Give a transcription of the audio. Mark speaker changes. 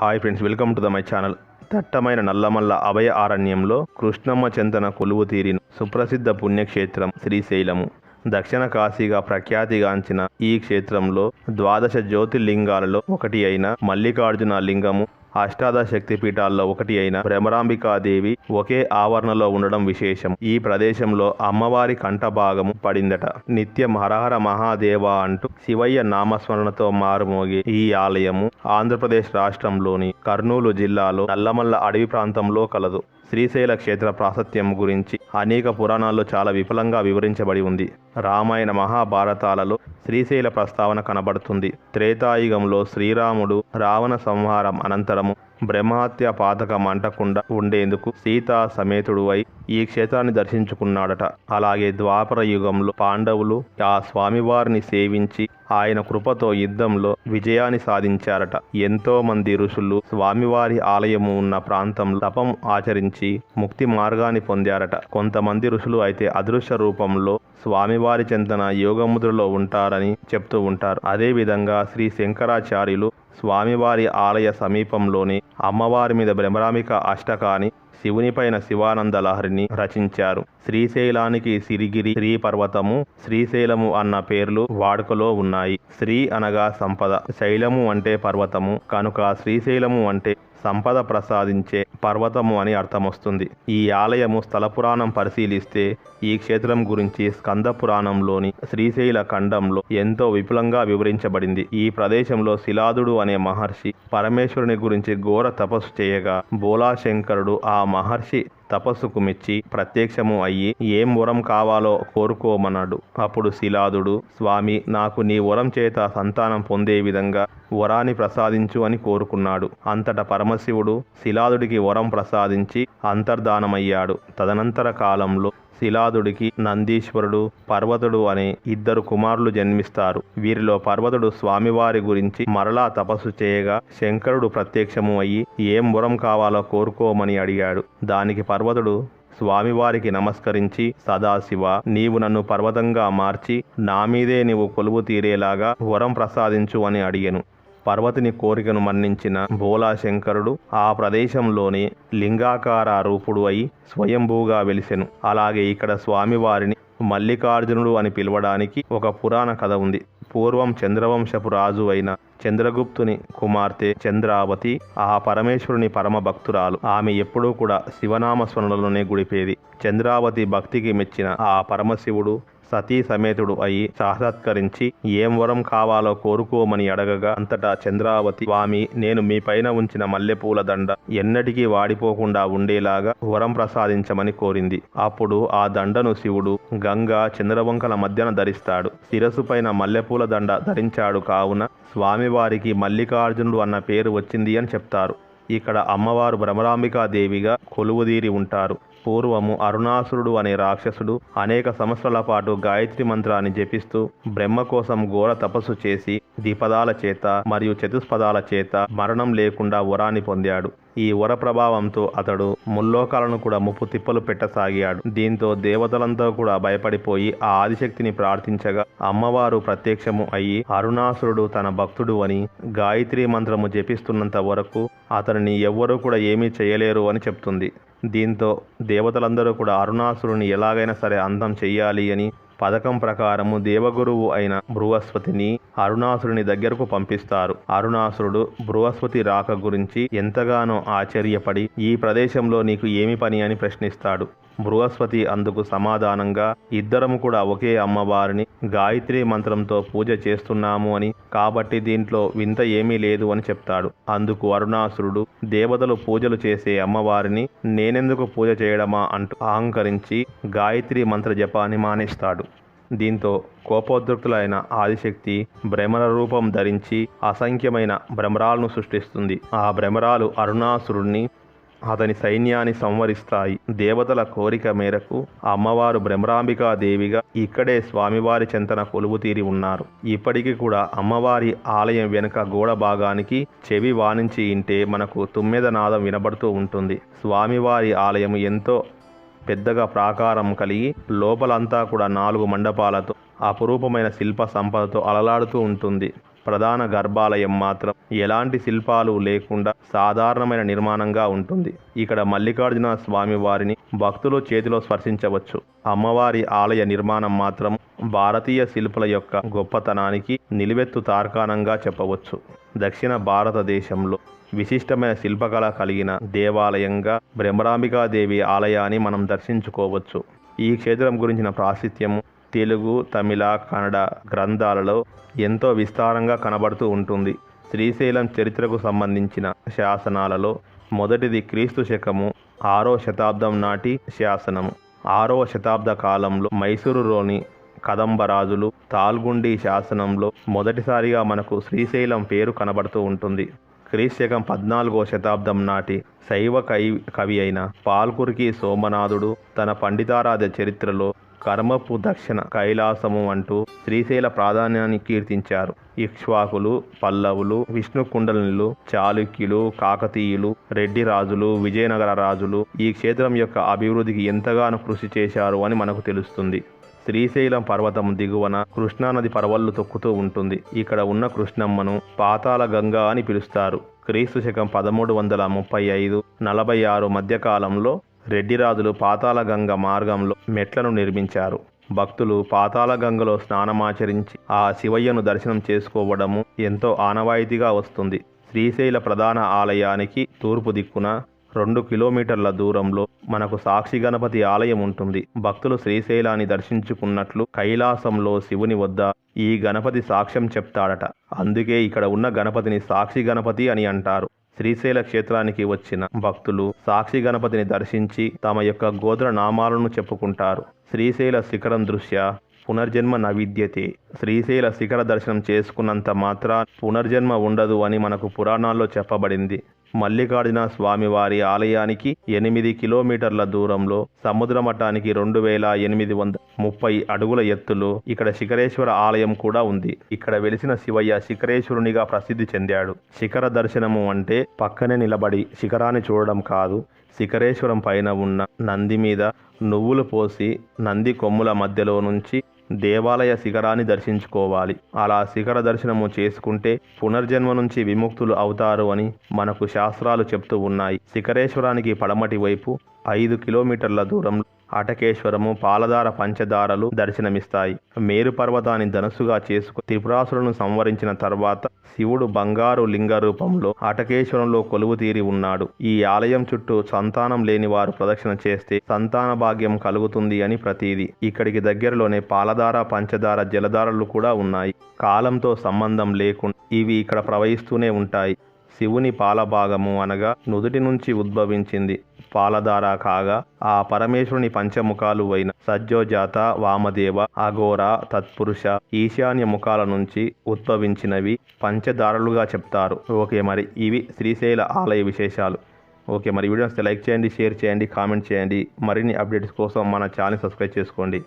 Speaker 1: Hi friends welcome to the my channel దట్టమైన నల్లమల్ల అభయ ఆరణ్యంలో కృష్ణమ్మ చెంతన కొలువు తీరిన సుప్రసిద్ధ పుణ్యక్షేత్రం శ్రీశైలము. దక్షిణ కాశీగా ప్రఖ్యాతిగాంచిన ఈ క్షేత్రంలో ద్వాదశ జ్యోతిర్లింగాలలో ఒకటి అయిన మల్లికార్జున లింగము అష్టాదశ శక్తి పీఠాల్లో ఒకటి అయిన భ్రమరాంబికాదేవి ఒకే ఆవరణలో ఉండడం విశేషం. ఈ ప్రదేశంలో అమ్మవారి కంఠభాగము పడిందట. నిత్యం హరహర మహాదేవ అంటూ శివయ్య నామస్మరణతో మారుమోగే ఈ ఆలయము ఆంధ్రప్రదేశ్ రాష్ట్రంలోని కర్నూలు జిల్లాలో నల్లమల్ల అడవి ప్రాంతంలో కలదు. శ్రీశైల క్షేత్ర ప్రాశస్త్యం గురించి అనేక పురాణాల్లో చాలా విపులంగా వివరించబడి ఉంది. రామాయణ మహాభారతాలలో శ్రీశైల ప్రస్తావన కనబడుతుంది. త్రేతాయుగంలో శ్రీరాముడు రావణ సంహారం అనంతరము బ్రహ్మహత్య పాతకం అంటకుండా ఉండేందుకు సీతా సమేతుడు అయి ఈ క్షేత్రాన్ని దర్శించుకున్నాడట. అలాగే ద్వాపర యుగంలో పాండవులు ఆ స్వామివారిని సేవించి ఆయన కృపతో యుద్ధంలో విజయాన్ని సాధించారట. ఎంతో మంది ఋషులు స్వామివారి ఆలయము ఉన్న ప్రాంతంలో తపం ఆచరించి ముక్తి మార్గాన్ని పొందారట. కొంతమంది ఋషులు అయితే అదృశ్య రూపంలో స్వామివారి చెంతన యోగముద్రలో ఉంటారని చెప్తూ ఉంటారు. అదేవిధంగా శ్రీ శంకరాచార్యులు స్వామివారి ఆలయ సమీపంలోని అమ్మవారి మీద భ్రమరామిక అష్టకాని శివునిపైన శివానంద లహరిని రచించారు. శ్రీశైలానికి సిరిగిరి శ్రీ పర్వతము శ్రీశైలము అన్న పేర్లు వాడుకలో ఉన్నాయి. శ్రీ అనగా సంపద శైలము అంటే పర్వతము కనుక శ్రీశైలము అంటే సంపద ప్రసాదించే పర్వతము అని అర్థమొస్తుంది. ఈ ఆలయము స్థల పురాణం పరిశీలిస్తే ఈ క్షేత్రం గురించి స్కంద పురాణంలోని శ్రీశైల ఖండంలో ఎంతో విపులంగా వివరించబడింది. ఈ ప్రదేశంలో శిలాదుడు అనే మహర్షి పరమేశ్వరుని గురించి ఘోర తపస్సు చేయగా బోలాశంకరుడు ఆ మహర్షి తపస్సుకు మెచ్చి ప్రత్యక్షము అయ్యి ఏం వరం కావాలో కోరుకోమన్నాడు. అప్పుడు శిలాదుడు స్వామి నాకు నీ వరం చేత సంతానం పొందే విధంగా వరాన్ని ప్రసాదించు అని కోరుకున్నాడు. అంతటా పరమశివుడు శిలాదుడికి వరం ప్రసాదించి అంతర్ధానమయ్యాడు. తదనంతర కాలంలో శిలాదుడికి నందీశ్వరుడు పర్వతుడు అనే ఇద్దరు కుమారులు జన్మిస్తారు. వీరిలో పర్వతుడు స్వామివారి గురించి మరలా తపస్సు చేయగా శంకరుడు ప్రత్యక్షము అయ్యి ఏం వరం కావాలో కోరుకోమని అడిగాడు. దానికి పర్వతుడు స్వామివారికి నమస్కరించి సదాశివ నీవు నన్ను పర్వతంగా మార్చి నా మీదే నీవు కొలువు తీరేలాగా వరం ప్రసాదించు అని అడిగెను. పర్వతిని కోరికను మన్నించిన భోలాశంకరుడు ఆ ప్రదేశంలోనే లింగాకార రూపుడు అయి స్వయంభూగా వెలిసెను. అలాగే ఇక్కడ స్వామివారిని మల్లికార్జునుడు అని పిలవడానికి ఒక పురాణ కథ ఉంది. పూర్వం చంద్రవంశపు రాజు అయిన చంద్రగుప్తుని కుమార్తె చంద్రావతి ఆ పరమేశ్వరుని పరమ భక్తురాలు. ఆమె ఎప్పుడూ కూడా శివనామ స్మరణలోనే గుడిపేది. చంద్రావతి భక్తికి మెచ్చిన ఆ పరమశివుడు సతీ సమేతుడు అయి సాక్షాత్కరించి ఏం వరం కావాలో కోరుకోమని అడగగా అంతటా చంద్రావతి స్వామి నేను మీ పైన ఉంచిన మల్లెపూల దండ ఎన్నటికీ వాడిపోకుండా ఉండేలాగా వరం ప్రసాదించమని కోరింది. అప్పుడు ఆ దండను శివుడు గంగా చంద్రవంకల మధ్యన ధరిస్తాడు. శిరసు పైన మల్లెపూల దండ ధరించాడు కావున స్వామివారికి మల్లికార్జునుడు అన్న పేరు వచ్చింది అని చెప్తారు. ఇక్కడ అమ్మవారు భ్రమరాంబికాదేవిగా కొలువుదీరి ఉంటారు. పూర్వము అరుణాసురుడు అనే రాక్షసుడు అనేక సంవత్సరాల పాటు గాయత్రి మంత్రాన్ని జపిస్తూ బ్రహ్మ కోసం ఘోర తపస్సు చేసి ద్విపదాల చేత మరియు చతుష్పదాల చేత మరణం లేకుండా వరాన్ని పొందాడు. ఈ వర ప్రభావంతో అతడు ముల్లోకాలను కూడా ముప్పు తిప్పలు పెట్టసాగాడు. దీంతో దేవతలంతా కూడా భయపడిపోయి ఆ ఆదిశక్తిని ప్రార్థించగా అమ్మవారు ప్రత్యక్షము అయ్యి అరుణాసురుడు తన భక్తుడు అని గాయత్రి మంత్రము జపిస్తున్నంత వరకు అతనిని ఎవ్వరూ కూడా ఏమీ చేయలేరు అని చెప్తుంది. దీంతో దేవతలందరూ కూడా అరుణాసురుని ఎలాగైనా సరే అంతం చెయ్యాలి అని పథకం ప్రకారము దేవగురువు అయిన బృహస్పతిని అరుణాసురుని దగ్గరకు పంపిస్తారు. అరుణాసురుడు బృహస్పతి రాక గురించి ఎంతగానో ఆశ్చర్యపడి ఈ ప్రదేశంలో నీకు ఏమి పని అని ప్రశ్నిస్తాడు. బృహస్పతి అందుకు సమాధానంగా ఇద్దరము కూడా ఒకే అమ్మవారిని గాయత్రి మంత్రంతో పూజ చేస్తున్నాము అని కాబట్టి దీంట్లో వింత ఏమీ లేదు అని చెప్తాడు. అందుకు అరుణాసురుడు దేవతలు పూజలు చేసే అమ్మవారిని నేనెందుకు పూజ చేయడమా అంటూ అహంకరించి గాయత్రి మంత్ర జపాన్ని మానేస్తాడు. దీంతో కోపోద్రిక్తులైన ఆదిశక్తి భ్రమర రూపం ధరించి అసంఖ్యమైన భ్రమరాలను సృష్టిస్తుంది. ఆ భ్రమరాలు అరుణాసురుణ్ణి అతని సైన్యాన్ని సంవరిస్తాయి. దేవతల కోరిక మేరకు అమ్మవారు దేవిగా ఇక్కడే స్వామివారి చెంతన కొలువు తీరి ఉన్నారు. ఇప్పటికీ కూడా అమ్మవారి ఆలయం వెనుక గోడ భాగానికి చెవి వాణించి ఇంటే మనకు తుమ్మెద నాదం వినబడుతూ ఉంటుంది. స్వామివారి ఆలయం ఎంతో పెద్దగా ప్రాకారం కలిగి లోపలంతా కూడా నాలుగు మండపాలతో అపురూపమైన శిల్ప సంపదతో అలలాడుతూ ఉంటుంది. ప్రధాన గర్భాలయం మాత్రం ఎలాంటి శిల్పాలు లేకుండా సాధారణమైన నిర్మాణంగా ఉంటుంది. ఇక్కడ మల్లికార్జున స్వామి వారిని భక్తులు చేతిలో స్పర్శించవచ్చు. అమ్మవారి ఆలయ నిర్మాణం మాత్రం భారతీయ శిల్పుల యొక్క గొప్పతనానికి నిలువెత్తు తార్కాణంగా చెప్పవచ్చు. దక్షిణ భారతదేశంలో విశిష్టమైన శిల్పకళ కలిగిన దేవాలయంగా బ్రహ్మరాంబికాదేవి ఆలయాన్ని మనం దర్శించుకోవచ్చు. ఈ క్షేత్రం గురించిన ప్రాశస్త్యము తెలుగు తమిళ కన్నడ గ్రంథాలలో ఎంతో విస్తారంగా కనబడుతూ ఉంటుంది. శ్రీశైలం చరిత్రకు సంబంధించిన శాసనాలలో మొదటిది క్రీస్తు శకము ఆరో శతాబ్దం నాటి శాసనము. ఆరవ శతాబ్ద కాలంలో మైసూరులోని కదంబరాజులు తాల్గుండి శాసనంలో మొదటిసారిగా మనకు శ్రీశైలం పేరు కనబడుతూ ఉంటుంది. క్రీశకం పద్నాలుగో శతాబ్దం నాటి శైవ కవి కవి అయిన పాల్కురికి సోమనాథుడు తన పండితారాధ చరిత్రలో కర్మపు దక్షిణ కైలాసము అంటూ శ్రీశైల ప్రాధాన్యాన్ని కీర్తించారు. ఇక్ష్వాకులు పల్లవులు విష్ణుకుండలినులు చాళుక్యులు కాకతీయులు రెడ్డి రాజులు విజయనగర రాజులు ఈ క్షేత్రం యొక్క అభివృద్ధికి ఎంతగానో కృషి చేశారు అని మనకు తెలుస్తుంది. శ్రీశైలం పర్వతం దిగువన కృష్ణానది పర్వళ్ళు తొక్కుతూ ఉంటుంది. ఇక్కడ ఉన్న కృష్ణమ్మను పాతాళ గంగా అని పిలుస్తారు. క్రీస్తు శకం పదమూడు వందల ముప్పై ఐదు నలభై ఆరు మధ్యకాలంలో రెడ్డిరాజులు పాతాళ గంగ మార్గంలో మెట్లను నిర్మించారు. భక్తులు పాతాళ గంగలో స్నానమాచరించి ఆ శివయ్యను దర్శనం చేసుకోవడము ఎంతో ఆనవాయితీగా వస్తుంది. శ్రీశైల ప్రధాన ఆలయానికి తూర్పు దిక్కున రెండు కిలోమీటర్ల దూరంలో మనకు సాక్షి గణపతి ఆలయం ఉంటుంది. భక్తులు శ్రీశైలాన్ని దర్శించుకున్నట్లు కైలాసంలో శివుని వద్ద ఈ గణపతి సాక్ష్యం చెప్తాడట. అందుకే ఇక్కడ ఉన్న గణపతిని సాక్షి గణపతి అని అంటారు. శ్రీశైల క్షేత్రానికి వచ్చిన భక్తులు సాక్షి గణపతిని దర్శించి తమ యొక్క గోత్ర నామాలను చెప్పుకుంటారు. శ్రీశైల శిఖరం దృశ్య పునర్జన్మ నవిద్యతే. శ్రీశైల శిఖర దర్శనం చేసుకున్నంత మాత్ర పునర్జన్మ ఉండదు అని మనకు పురాణాల్లో చెప్పబడింది. మల్లికార్జున స్వామివారి ఆలయానికి ఎనిమిది కిలోమీటర్ల దూరంలో సముద్ర మఠానికి రెండు వేల ఎనిమిది వందల ముప్పై అడుగుల ఎత్తులో ఇక్కడ శిఖరేశ్వర ఆలయం కూడా ఉంది. ఇక్కడ వెలిసిన శివయ్య శిఖరేశ్వరునిగా ప్రసిద్ధి చెందాడు. శిఖర దర్శనము అంటే పక్కనే నిలబడి శిఖరాన్ని చూడడం కాదు శిఖరేశ్వరం పైన ఉన్న నంది మీద నువ్వులు పోసి నంది కొమ్ముల మధ్యలో నుంచి దేవాలయ శిఖరాన్ని దర్శించుకోవాలి. అలా శిఖర దర్శనము చేసుకుంటే పునర్జన్మ నుంచి విముక్తులు అవుతారు అని మనకు శాస్త్రాలు చెప్తూ ఉన్నాయి. శిఖరేశ్వరానికి పడమటి వైపు ఐదు కిలోమీటర్ల దూరంలో అటకేశ్వరము పాలధార పంచదారలు దర్శనమిస్తాయి. మేరు పర్వతాన్ని ధనుసుగా చేసుకు త్రిపురాసులను సంవరించిన తర్వాత శివుడు బంగారు లింగ రూపంలో అటకేశ్వరంలో కొలువు తీరి ఉన్నాడు. ఈ ఆలయం చుట్టూ సంతానం లేని వారు ప్రదక్షిణ చేస్తే సంతాన భాగ్యం కలుగుతుంది అని ప్రతీది. ఇక్కడికి దగ్గరలోనే పాలధార పంచదార జలధారలు కూడా ఉన్నాయి. కాలంతో సంబంధం లేకుండా ఇవి ఇక్కడ ప్రవహిస్తూనే ఉంటాయి. శివుని పాలభాగము అనగా నుదుటి నుంచి ఉద్భవించింది. పాలధార కాగా ఆ పరమేశ్వరుని పంచముఖాలు అయిన సజ్జోజాత వామదేవ అఘోర తత్పురుష ఈశాన్య ముఖాల నుంచి ఉద్భవించినవి పంచదారలుగా చెప్తారు. ఓకే మరి ఇవి శ్రీశైల ఆలయ విశేషాలు. ఓకే మరి వీడియోస్ లైక్ చేయండి షేర్ చేయండి కామెంట్ చేయండి. మరిన్ని అప్డేట్స్ కోసం మన ఛానల్ సబ్స్క్రైబ్ చేసుకోండి.